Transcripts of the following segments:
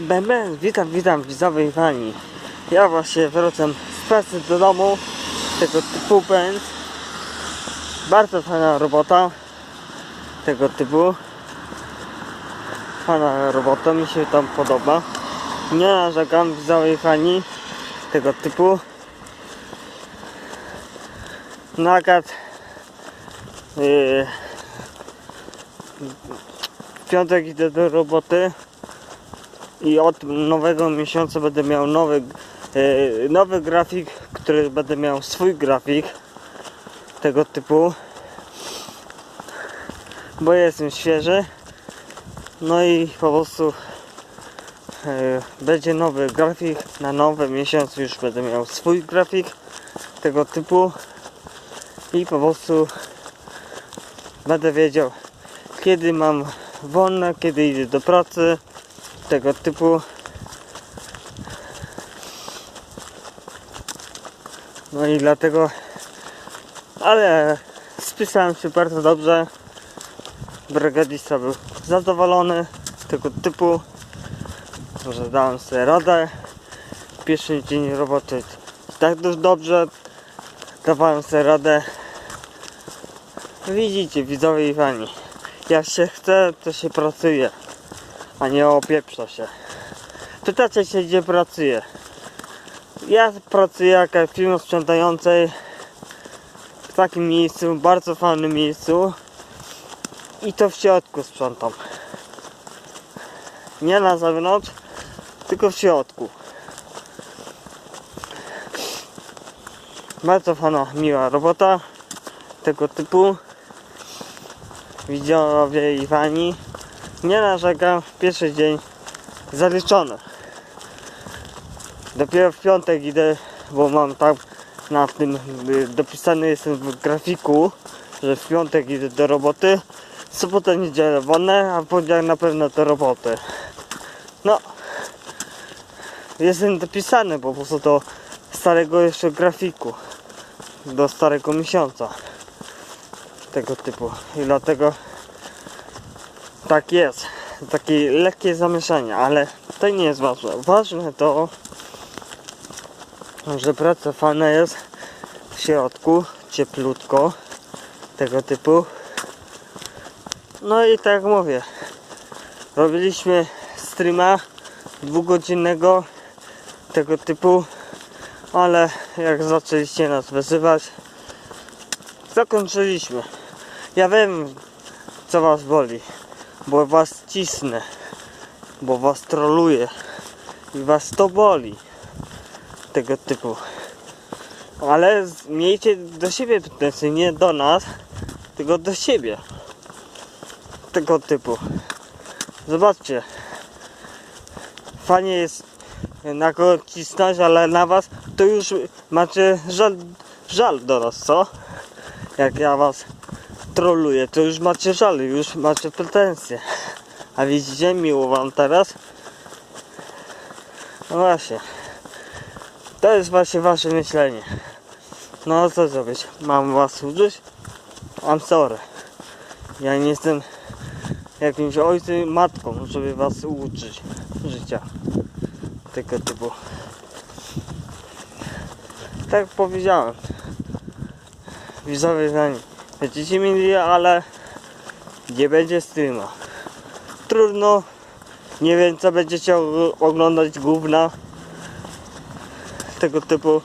Bęben, witam, witam widzowie i fani. Ja właśnie wracam z pracy do domu, tego typu pęd. Bardzo fajna robota tego typu. Fajna robota, mi się tam podoba. Nie narzekam, widzowie i fani tego typu. Nakad yy, w piątek idę do roboty i od nowego miesiąca będę miał nowy, e, nowy grafik, który będę miał swój grafik tego typu, bo jestem świeży. No i po prostu e, będzie nowy grafik, na nowy miesiąc już będę miał swój grafik tego typu. I po prostu będę wiedział kiedy mam wolne, kiedy idę do pracy tego typu. No i dlatego, ale spisałem się bardzo dobrze. Brygadista był zadowolony tego typu, że dałem sobie radę. Pierwszy dzień roboty tak dość dobrze, dawałem sobie radę. Widzicie, widzowie i fani, jak się chce, to się pracuje a nie opieprza się. Pytacie się, gdzie pracuję. Ja pracuję jako firma sprzątającej w takim miejscu, bardzo fajnym miejscu i to w środku sprzątam. Nie na zewnątrz, tylko w środku. Bardzo fajna, miła robota tego typu. Widzowie i fani. Nie narzekam, pierwszy dzień zaliczony. Dopiero w piątek idę, bo mam tak na tym y, dopisany jestem w grafiku, że w piątek idę do roboty, sobotę, niedzielę wolne, a w poniedziałek na pewno do roboty. No, jestem dopisany po prostu do starego jeszcze grafiku, do starego miesiąca tego typu i dlatego tak jest. Takie lekkie zamieszanie, ale to nie jest ważne. Ważne to, że praca fajna jest w środku, cieplutko, tego typu. No i tak jak mówię, robiliśmy streama dwugodzinnego tego typu, ale jak zaczęliście nas wyzywać, zakończyliśmy. Ja wiem, co was boli bo was cisnę, bo was troluję i was to boli tego typu. Ale miejcie do siebie pretensje, nie do nas, tylko do siebie tego typu. Zobaczcie, fajnie jest na kogo cisnąć, ale na was to już macie żal, żal do nas, co? Jak ja was troluje, to już macie żal, już macie pretensje. A widzicie, miło wam teraz? No właśnie. To jest właśnie wasze myślenie. No co zrobić? Mam was uczyć? I'm sorry. Ja nie jestem jakimś ojcem, matką, żeby was uczyć życia. Tego typu. Tak powiedziałem. Widzowie znani. Będziecie mieli, ale nie będzie streama. Trudno. Nie wiem co będziecie og- oglądać gówna tego typu.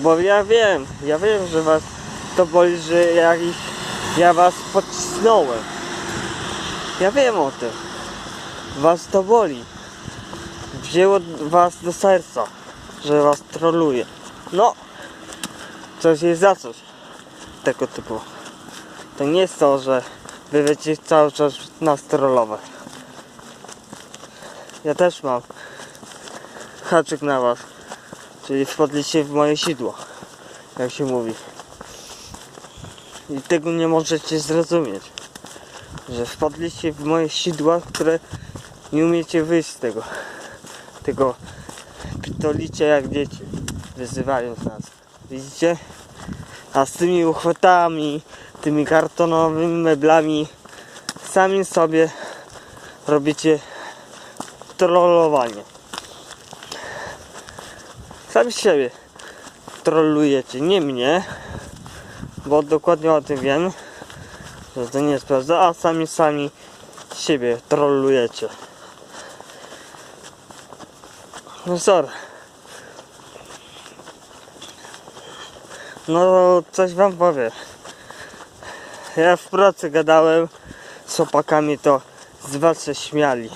Bo ja wiem, ja wiem, że was to boli, że jakiś, ja was pocisnąłem. Ja wiem o tym. Was to boli. Wzięło was do serca, że was troluje. No, coś jest za coś tego typu. To nie jest to, że wy będziecie cały czas nas trollować. Ja też mam haczyk na was, czyli wpadliście w moje sidło, jak się mówi. I tego nie możecie zrozumieć, że wpadliście w moje sidła, które nie umiecie wyjść z tego. Tego pitolicie jak dzieci wyzywając nas. Widzicie? A z tymi uchwytami, tymi kartonowymi meblami sami sobie robicie trollowanie. Sami siebie trollujecie, nie mnie, bo dokładnie o tym wiem, że to nie jest prawda, a sami sami siebie trollujecie. No sorry. No coś wam powiem. Ja w pracy gadałem z chłopakami, to z was się śmiali.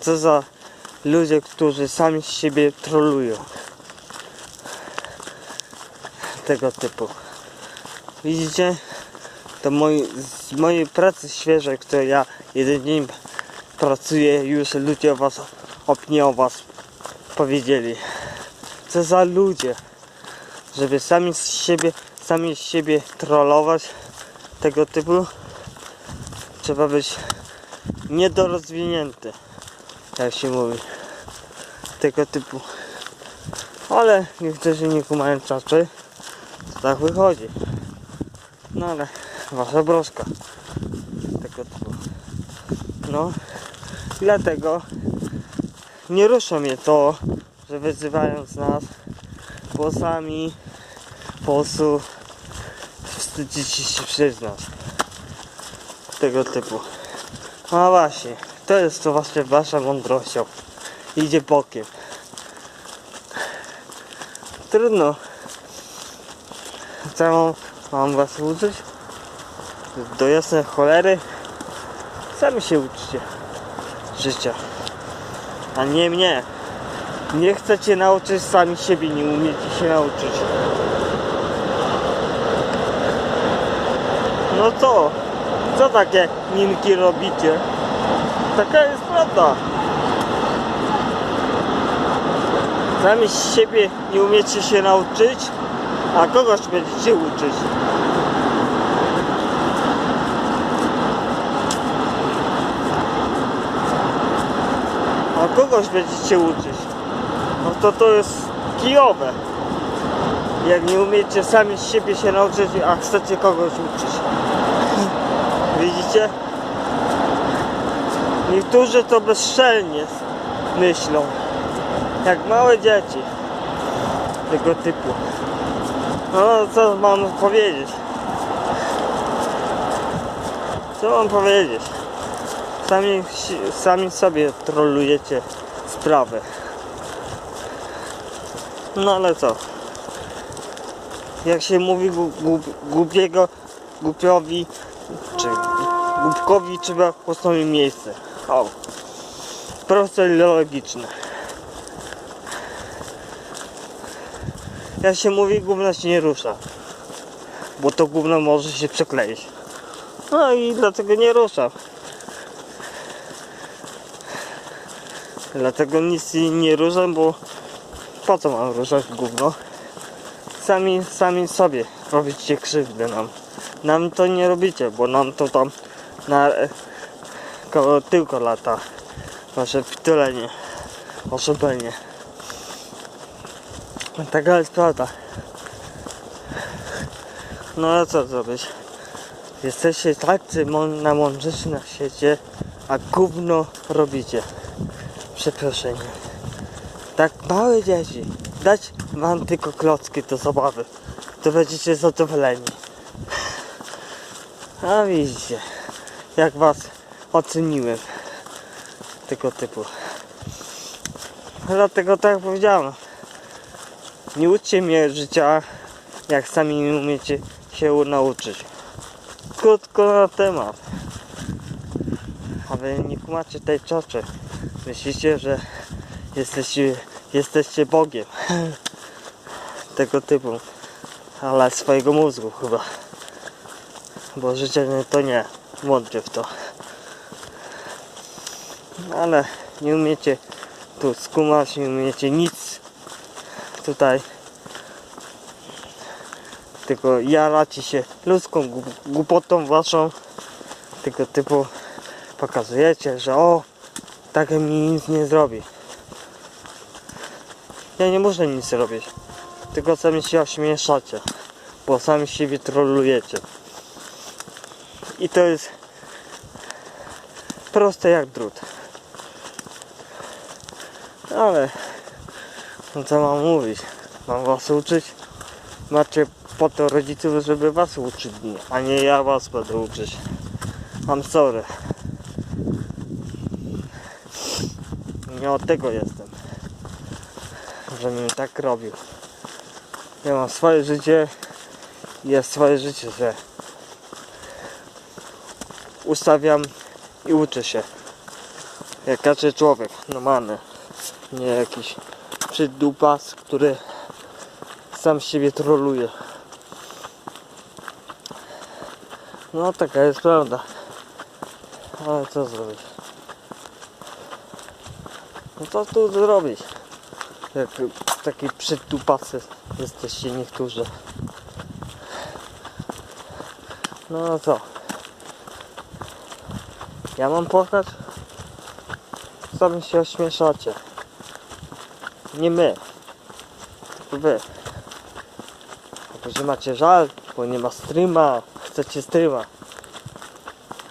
Co za ludzie, którzy sami siebie trolują. Tego typu. Widzicie? To moi, z mojej pracy świeżej, której ja jeden dzień pracuję, już ludzie o was, opinię o was powiedzieli. Co za ludzie, żeby sami z siebie, sami z siebie trollować tego typu, trzeba być niedorozwinięty, jak się mówi, tego typu. Ale niektórzy nie kumają czaczy, to tak wychodzi. No ale wasza broszka, tego typu. No, dlatego nie rusza mnie to, że wyzywając nas głosami po prostu wstydzicie się przyznać tego typu. No właśnie, to jest to właśnie wasza mądrością. Idzie bokiem. Trudno. Co mam, was uczyć? Do jasnej cholery. Sami się uczcie życia. A nie mnie. Nie chcecie nauczyć sami siebie, nie umiecie się nauczyć. No co? Co takie minki robicie? Taka jest prawda. Sami siebie nie umiecie się nauczyć, a kogoś będziecie uczyć. A kogoś będziecie uczyć. No to to jest kijowe. Jak nie umiecie sami z siebie się nauczyć, a chcecie kogoś uczyć. Widzicie? Niektórzy to bezczelnie myślą. Jak małe dzieci. Tego typu. No co mam powiedzieć? Co mam powiedzieć? Sami, sami sobie trolujecie sprawę. No ale co? Jak się mówi gu- głupiego, głupiowi, czy głupkowi trzeba postawić miejsce. O. Proste i logiczne. Jak się mówi, gówno się nie rusza. Bo to gówno może się przekleić. No i dlatego nie rusza. Dlatego nic nie ruszam, bo po co mam ruszać gówno? Sami, sami sobie robicie krzywdę nam. Nam to nie robicie, bo nam to tam na koło tylko lata. Wasze wtulenie, oszukanie. Taka jest prawda. No a co zrobić? Jesteście tacy mą- na na świecie, a gówno robicie. Przeproszenie. Tak małe dzieci. Dać wam tylko klocki do zabawy. To będziecie zadowoleni. A widzicie, jak was oceniłem. Tego typu. Dlatego tak powiedziałem. Nie uczcie mnie życia, jak sami nie umiecie się nauczyć. Krótko na temat. A wy nie kumacie tej czaczy. Myślicie, że jesteście, jesteście Bogiem. Tego typu. Ale swojego mózgu chyba. Bo życie to nie. Włączcie w to. Ale nie umiecie tu skumać, nie umiecie nic tutaj. Tylko jaracie się ludzką głup- głupotą waszą. Tego typu pokazujecie, że o, tak mi nic nie zrobi. Ja nie muszę nic robić. Tylko sami się ośmieszacie. Bo sami siebie trolujecie. I to jest Proste jak drut. Ale no co mam mówić? Mam was uczyć? Macie po to rodziców, żeby was uczyć, a nie ja was będę uczyć. I'm sorry. Nie od tego jestem. Żebym tak robił. Ja mam swoje życie. Jest swoje życie, że ustawiam i uczę się. Jak każdy człowiek, normalny. Nie jakiś przydupas, który sam siebie troluje. No taka jest prawda. Ale co zrobić? No co tu zrobić? Jak taki przytupasy jesteście niektórzy. No co? Ja mam płakać? Sami się ośmieszacie. Nie my. Tylko wy. A że macie żal, bo nie ma streama, chcecie streama.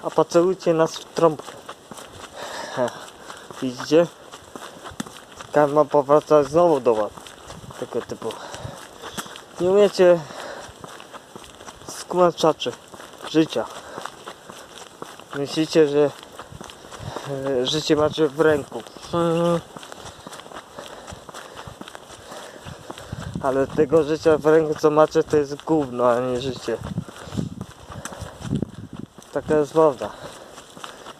A pocałujcie nas w trąbkę. Widzicie? Karma powraca znowu do was. Tego typu. Nie umiecie skumać czaczy życia. Myślicie, że e, życie macie w ręku. Ale tego życia w ręku co macie to jest gówno, a nie życie. Taka jest prawda.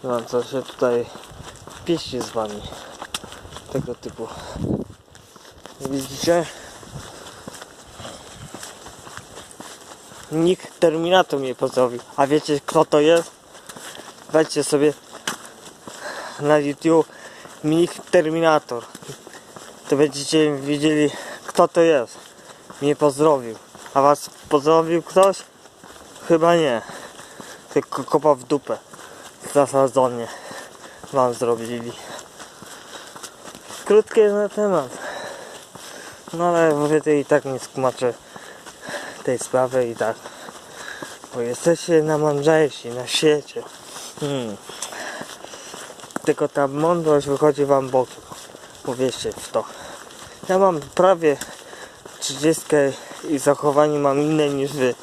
Nie mam co się tutaj pieścić z wami. Tego typu. Widzicie? Nikt Terminator mnie pozdrowił. A wiecie kto to jest? Wejdźcie sobie na YouTube Nick Terminator. To będziecie wiedzieli kto to jest. Mnie pozdrowił. A was pozdrowił ktoś? Chyba nie. Tylko kopa w dupę. Zasadzenie wam zrobili. Krótkie na temat. No ale wy to i tak nie skumacie tej sprawy i tak. Bo jesteście najmądrzejsi na świecie. Hmm. Tylko ta mądrość wychodzi wam bokiem. Uwierzcie w to. Ja mam prawie 30 i zachowanie mam inne niż wy.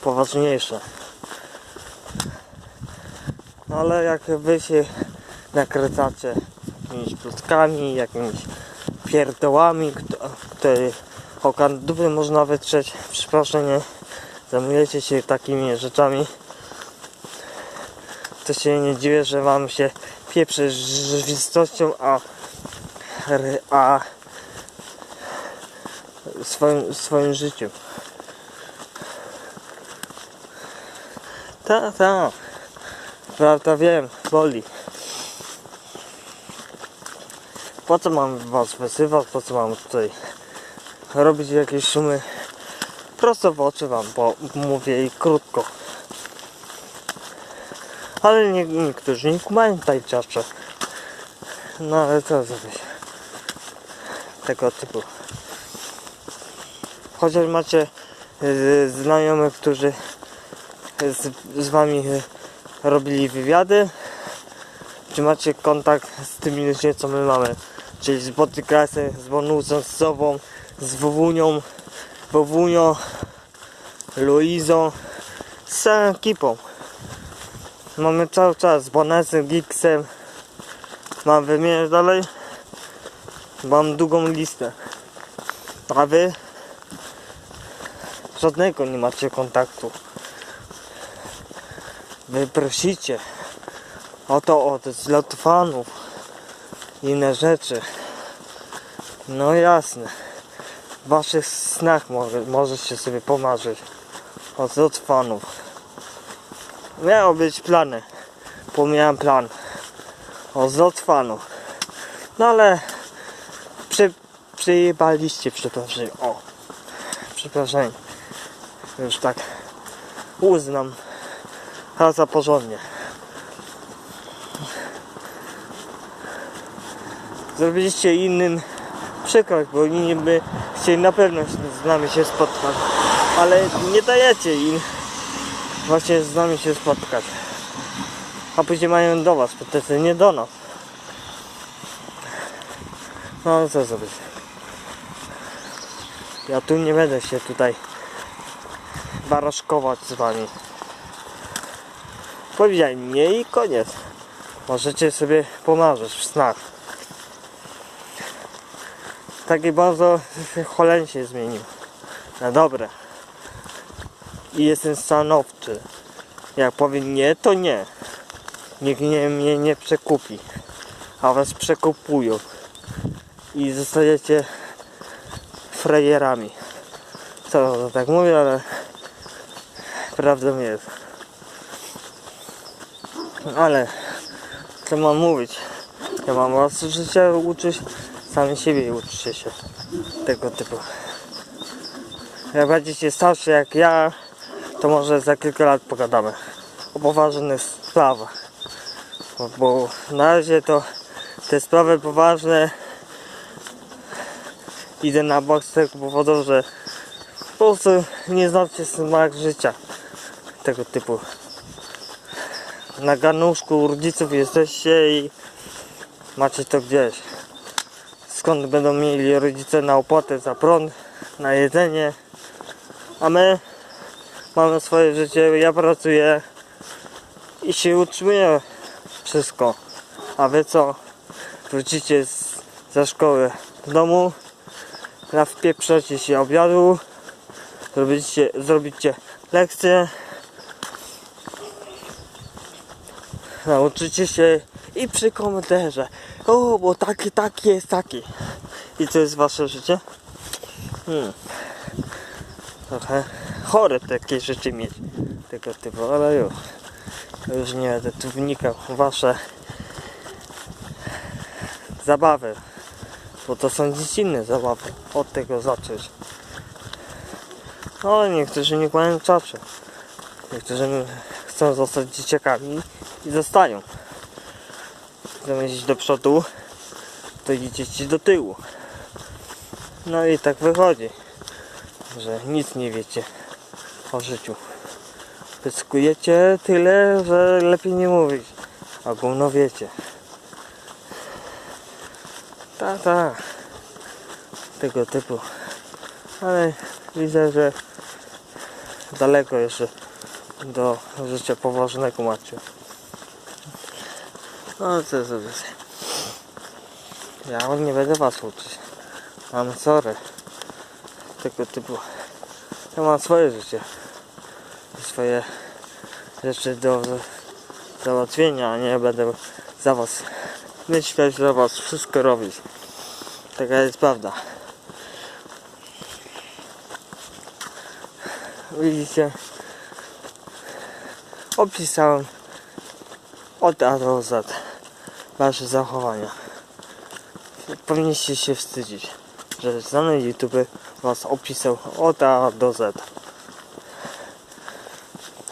Poważniejsze. Ale jak wy się nakręcacie jakimiś plotkami, jakimiś pierdołami, które oka dupy można wytrzeć, przepraszam, nie zajmujecie się takimi rzeczami, to się nie dziwię, że wam się pieprzy z rzeczywistością, a, a swoim, swoim życiem. Ta, ta. Prawda wiem, boli. Po co mam was wysywać, po co mam tutaj robić jakieś szumy? Prosto w oczy wam, bo mówię i krótko. Ale nie, niektórzy nie kumają tej czasze. No ale co zrobić? Tego typu. Chociaż macie y, znajomych, którzy z, z wami y, robili wywiady, czy macie kontakt z tymi ludźmi, co my mamy? Czyli z Botykasem, z Bonusem, z Sobą, z Wowunią, Wowunią, Luizą, z całą ekipą. Mamy cały czas z Bonesem, Geeksem. Mam wymieniać dalej? Mam długą listę. A wy? Żadnego nie macie kontaktu. Wy prosicie o to od zlotu fanów. Inne rzeczy. No jasne. W waszych snach może, możecie sobie pomarzyć. O zlot fanów. Miało być plany. Bo miałem plan. O zlot fanów. No ale prze, przejebaliście, przepraszam. O. Przepraszam. Już tak uznam. A za porządnie. Zrobiliście innym przykład, bo inni by chcieli na pewno z nami się spotkać. Ale nie dajecie im właśnie z nami się spotkać. a później mają do was pretensje, nie do nas. No co zrobić? Ja tu nie będę się tutaj baraszkować z wami. Powiedziałem nie i koniec. Możecie sobie pomarzyć w snach. Taki bardzo cholen się zmienił. Na dobre. I jestem stanowczy. Jak powiem nie, to nie. Nikt nie, mnie nie przekupi. A was przekupują. I zostajecie frajerami. Co, tak mówię, ale prawdą jest. Ale co mam mówić? Ja mam was życia uczyć, sami siebie uczcie się tego typu. Jak będziecie starsi jak ja, to może za kilka lat pogadamy o poważnych sprawach. Bo, na razie to te sprawy poważne idę na bok z tego powodu, że po prostu nie znacie smak życia tego typu. Na garnuszku u rodziców jesteście i macie to gdzieś. Skąd będą mieli rodzice na opłatę za prąd, na jedzenie, a my mamy swoje życie, ja pracuję i się utrzymuję wszystko. A wy co? Wrócicie z, ze szkoły w domu, na wpieprzacie się obiadu, zrobicie, zrobicie lekcje, nauczycie się i przy komputerze. O, bo taki, taki jest taki. I to jest wasze życie? Hmm. Trochę chore takie rzeczy mieć tego typu, ale już. Już nie będę tu wnikał wasze zabawy. Bo to są dziecinne zabawy. Od tego zacząć. No niektórzy nie kłają czaczy. Niektórzy chcą zostać dzieciakami i zostają. Zamiast iść do przodu, to idziecie do tyłu. No i tak wychodzi, że nic nie wiecie o życiu. Pyskujecie tyle, że lepiej nie mówić. A gówno wiecie. Tak, tak. Tego typu. Ale widzę, że daleko jeszcze do życia poważnego macie. No co zrobić? Ja nie będę was uczyć. Mam sorry. Tego typu. Ja mam swoje życie. I swoje rzeczy do załatwienia, a nie będę za was myśleć, za was wszystko robić. Taka jest prawda. Widzicie? Opisałem od A do Z wasze zachowania. Powinniście się wstydzić, że znany YouTube was opisał od A do Z.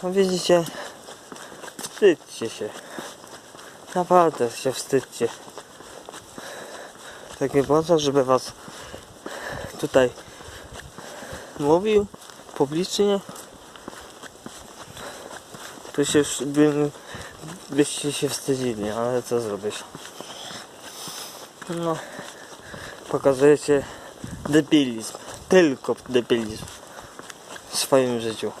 No widzicie? Wstydźcie się. Naprawdę się wstydźcie. Tak nie to, żeby was tutaj mówił publicznie. Tu się już bym, byście się wstydzili, ale co zrobisz? No, pokazujecie debilizm, tylko debilizm w swoim życiu.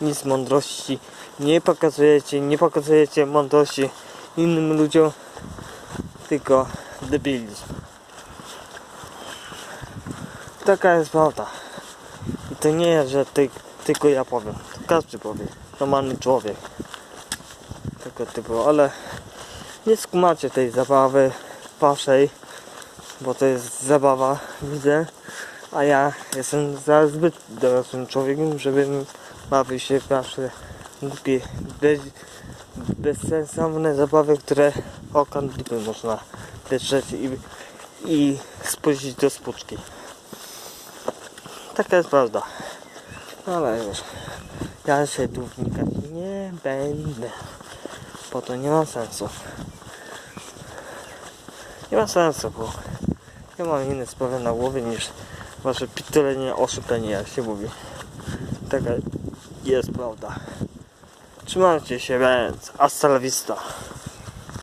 Nic mądrości nie pokazujecie, nie pokazujecie mądrości innym ludziom, tylko debilizm. Taka jest prawda. I to nie że ty, tylko ja powiem. Każdy powie. Normalny człowiek. Typu, ale nie skumacie tej zabawy waszej, bo to jest zabawa, widzę. A ja jestem za zbyt dorosłym człowiekiem, żebym bawił się w nasze głupie, bez, bezsensowne zabawy, które oka dupy można wytrzeć i, i spojrzeć do spuczki. Taka jest prawda. No ale już. Ja się tu wnikać nie będę. Bo to nie ma sensu. Nie ma sensu, bo ja mam inne sprawy na głowie niż wasze pitolenie, oszukanie, jak się mówi. Taka jest prawda. Trzymajcie się, więc hasta la vista.